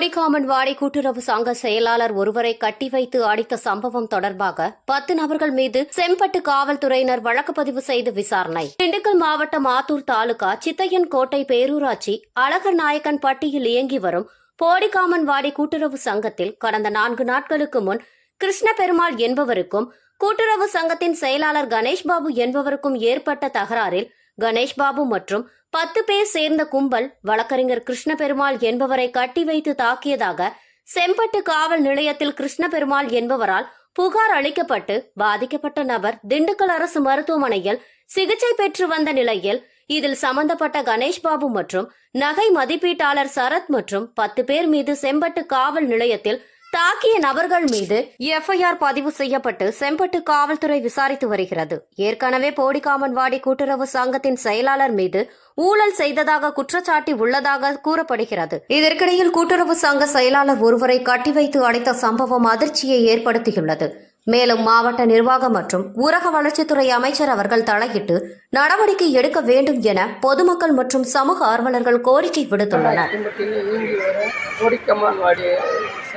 போடிகாமன்வாடி கூட்டுறவு சங்க செயலாளர் ஒருவரை கட்டி வைத்து அடித்த சம்பவம் தொடர்பாக பத்து நபர்கள் மீது செம்பட்டு காவல்துறையினர் வழக்கு பதிவு செய்து விசாரணை. திண்டுக்கல் மாவட்டம் ஆத்தூர் தாலுகா சித்தையன் கோட்டை பேரூராட்சி அழகர் நாயக்கன் பட்டியில் இயங்கி வரும் போடிகாமன்வாடி கூட்டுறவு சங்கத்தில் கடந்த நான்கு நாட்களுக்கு முன் கிருஷ்ண பெருமாள் என்பவருக்கும் கூட்டுறவு சங்கத்தின் செயலாளர் கணேஷ் பாபு என்பவருக்கும் ஏற்பட்ட தகராறில் கணேஷ் பாபு மற்றும் பத்து பேர் சேர்ந்த கும்பல் வழக்கறிஞர் கிருஷ்ண பெருமாள் என்பவரை கட்டி வைத்து தாக்கியதாக செம்பட்டு காவல் நிலையத்தில் கிருஷ்ண பெருமாள் என்பவரால் புகார் அளிக்கப்பட்டு பாதிக்கப்பட்ட நபர் திண்டுக்கல் அரசு மருத்துவமனையில் சிகிச்சை பெற்று வந்த நிலையில் இதில் சம்பந்தப்பட்ட கணேஷ் பாபு மற்றும் நகை மதிப்பீட்டாளர் சரத் மற்றும் பத்து பேர் மீது செம்பட்டு காவல் நிலையத்தில் தாக்கிய நபர்கள் மீது எஃப்ஐஆர் பதிவு செய்யப்பட்டு செம்பட்டு காவல்துறை விசாரித்து வருகிறது. ஏற்கனவே போடிகாமன்வாடி கூட்டுறவு சங்கத்தின் செயலாளர் மீது ஊழல் செய்ததாக குற்றச்சாட்டி உள்ளதாக கூறப்படுகிறது. இதற்கிடையில் கூட்டுறவு சங்க செயலாளர் ஒருவரை கட்டி வைத்து அடைத்த சம்பவம் அதிர்ச்சியை ஏற்படுத்தியுள்ளது. மேலும் மாவட்ட நிர்வாகம் மற்றும் ஊரக வளர்ச்சித்துறை அமைச்சர் அவர்கள் தலையிட்டு நடவடிக்கை எடுக்க வேண்டும் என பொதுமக்கள் மற்றும் சமூக ஆர்வலர்கள் கோரிக்கை விடுத்துள்ளனர்.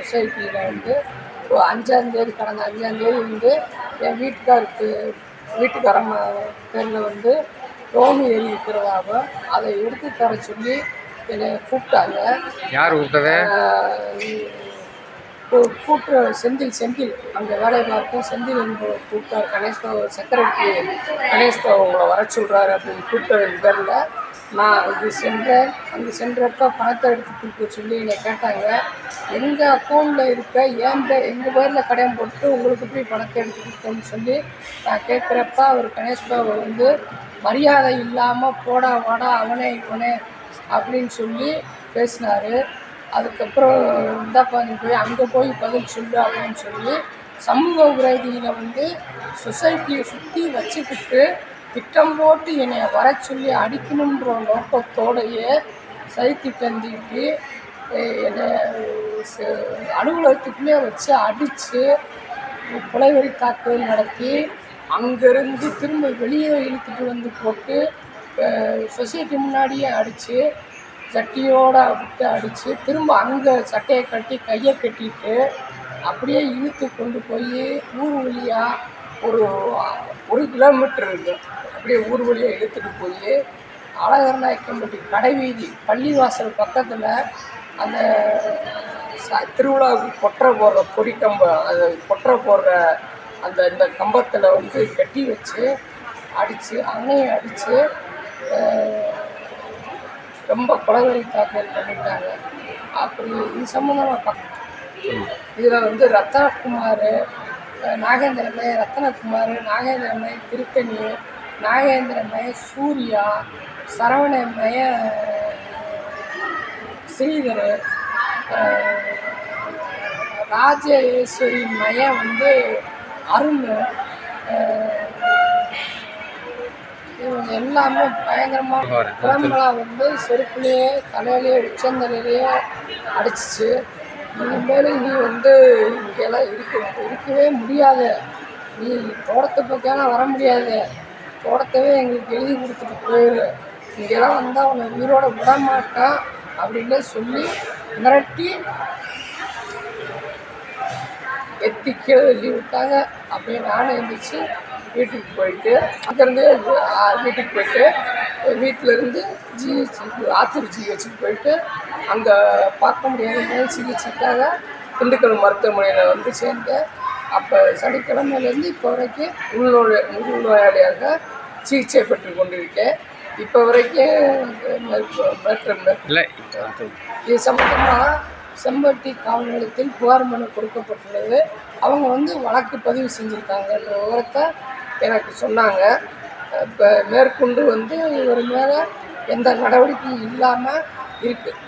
சொசைட்டியில் வந்து அஞ்சாந்தேதி கடந்த அஞ்சாந்தேதி வந்து என் வீட்டுக்காருக்கு வீட்டுக்காரம்மா பேரில் வந்து லோன் ஏறி இருக்கிறதாக அதை எடுத்து தர சொல்லி என்னை கூப்பிட்டாங்க. யார் கூப்பிட்டது? ஆஹ் கூ- கூட்டு செந்தில் செந்தில் அங்கே வேலை பார்க்கும் செந்தில் என்பவர் கூப்பிட்டார். கணேஷ் பாபு செக்ரட்டரி கணேஷ் உங்களை வர சொல்கிறாரு அப்படின்னு கூப்பிட்டதன் பேரில் நான் அங்கு சென்றேன். அங்கே சென்றப்ப பணத்தை எடுத்து கொடுக்க சொல்லி என்னை கேட்டாங்க. எங்கள் அக்கௌண்ட்டில் இருக்க ஏன் பே எங்கள் பேரில் கடன் போட்டு உங்களுக்கு போய் பணத்தை எடுத்து கொடுத்தோம்னு சொல்லி நான் கேட்குறப்ப அவர் கணேஷ் வந்து மரியாதை இல்லாமல் போடா வாடா அவனே இவனே அப்படின்னு சொல்லி பேசினார். அதுக்கப்புறம் இந்தாப்பா நீ போய் அங்கே போய் பதில் சொல்லு அப்படின்னு சொல்லி சமூக உரதியில் வந்து சொசைட்டியை சுற்றி வச்சுக்கிட்டு திட்டம் போட்டு என்னை வர சொல்லி அடிக்கணுன்ற நோக்கத்தோடையே சைத்தி தந்திக்கு என்னை அலுவலகத்துக்குள்ளே வச்சு அடித்து கொலைவெறி தாக்குதல் நடத்தி அங்கேருந்து திரும்ப வெளியே இழுத்துட்டு வந்து போட்டு சொசைட்டி முன்னாடியே அடித்து சட்டியோட விட்டு அடித்து திரும்ப அங்கே சட்டையை கட்டி கையை கட்டிட்டு அப்படியே இழுத்து கொண்டு போய் ஊர் வழியாக ஒரு ஒரு கிலோமீட்டர் இருக்குது அப்படியே ஊர் வழியாக இழுத்துட்டு போய் அழகர் நாயக்கம்பட்டி கடைவீதி பள்ளிவாசல் பக்கத்தில் அந்த ச- திருவிழாவுக்கு கொட்டரை போடுற கொடி கம்பம் அது கொட்டரை போடுற அந்த இந்த கம்பத்தில் வந்து கட்டி வச்சு அடித்து அன்னையும் அடித்து ரொம்ப குலவெளி தாக்கல் பண்ணிட்டாங்க அப்படி இது சம்மந்தமாக பார்க்க இதில் வந்து ரத்னகுமார் நாகேந்திரமே ரத்னகுமார் நாகேந்திரமே திருத்தணி நாகேந்திரமே சூர்யா சரவணமய ஸ்ரீதர் ராஜேஸ்வரி மய வந்து அருண் எல்லாமே பயங்கரமாக குழம்புலா வந்து செருப்புலேயே தலையிலேயே உச்சந்தலையிலேயே அடிச்சிச்சு. இனிமேல் நீ வந்து இங்கெல்லாம் இருக்க இருக்கவே முடியாது. நீ தோட்டத்தை பற்றியெல்லாம் வர முடியாது. தோட்டத்தவே எங்களுக்கு எழுதி கொடுத்துட்டு போயிரு. இங்கெல்லாம் வந்தால் உன்னை உயிரோட விட மாட்டான் அப்படின்னு சொல்லி மிரட்டி எத்தி கீழே தள்ளி விட்டாங்க. அப்படியே நானும் எழுந்திரிச்சு வீட்டுக்கு போயிட்டு அங்கேருந்து வீட்டுக்கு போயிட்டு வீட்டிலேருந்து ஜிஹெச் ஆத்தூர் ஜிஹெச்சுக்கு போயிட்டு அங்கே பார்க்க முடியாத சிகிச்சைக்காக திண்டுக்கல் மருத்துவமனையில் வந்து சேர்ந்தேன். அப்போ சனிக்கிழமையிலேருந்து இப்போ வரைக்கும் உள்நோய் உள்நோயாளியாக சிகிச்சை பெற்று கொண்டிருக்கேன். இப்போ வரைக்கும் இது சம்பந்தமாக செம்பட்டி காவல் புகார் மனு கொடுக்கப்பட்டுள்ளது. அவங்க வந்து வழக்கு பதிவு செஞ்சுருக்காங்கன்ற விவரத்தை எனக்கு சொன்னாங்க. இப்போ மேற்கொண்டு வந்து இவர் மேலே எந்த நடவடிக்கையும் இல்லாமல் இருக்குது